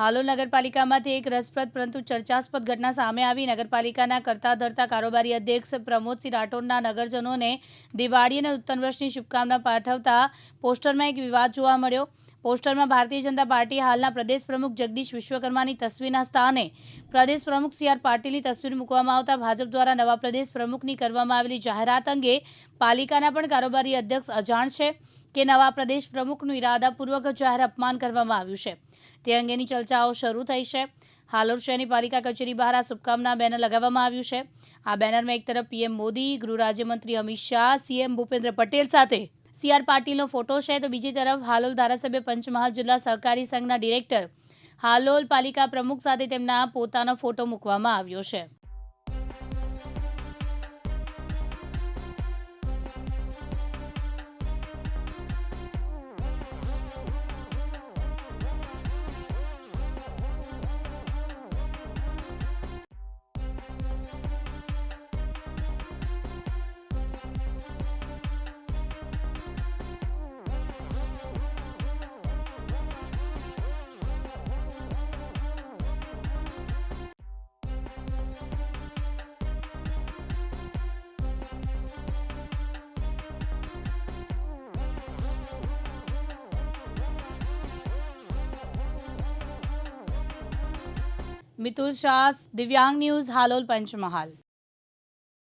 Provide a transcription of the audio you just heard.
હાલોલ નગરપાલિકામાંથી એક રસપ્રદ પરંતુ ચર્ચાસ્પદ ઘટના સામે આવી. નગરપાલિકાના કરતા ધરતા કારોબારી અધ્યક્ષ પ્રમોદસિંહ રાઠોડના નગરજનોને દિવાળી અને નૂતન વર્ષની શુભકામના પાઠવતા પોસ્ટરમાં એક વિવાદ જોવા મળ્યો. પોસ્ટરમાં ભારતીય જનતા પાર્ટી હાલના પ્રદેશ પ્રમુખ જગદીશ વિશ્વકર્માની તસવીરના સ્થાને પ્રદેશ પ્રમુખ સી. આર. પાટીલની તસવીર મૂકવામાં આવતા ભાજપ દ્વારા નવા પ્રદેશ પ્રમુખની કરવામાં આવેલી જાહેરાત અંગે પાલિકાના પણ કારોબારી અધ્યક્ષ અજાણ છે. કે નવા પ્રદેશ પ્રમુખનું ઇરાદાપૂર્વક જાહેર અપમાન કરવામાં આવ્યું છે. તે અંગેની ચર્ચાઓ શરૂ થઈ છે. હાલોર શહેરની પાલિકા કચેરી બહાર આ શુભકામના બેનર લગાવવામાં આવ્યું છે. આ બેનરમાં એક તરફ પીએમ મોદી, ગૃહ રાજ્યમંત્રી અમિત શાહ, સીએમ ભૂપેન્દ્ર પટેલ સાથે સીઆર પાટીલનો ફોટો છે. તો બીજી તરફ હાલોલ ધારાસભ્ય પંચમહાલ જિલ્લા સહકારી સંઘના ડિરેક્ટર હાલોલ પાલિકા પ્રમુખ સાથે તેમના પોતાનો ફોટો મૂકવામાં આવ્યો છે. મિતુલ શાહ દિવ્યાંગ ન્યૂઝ હાલોલ પંચમહાલ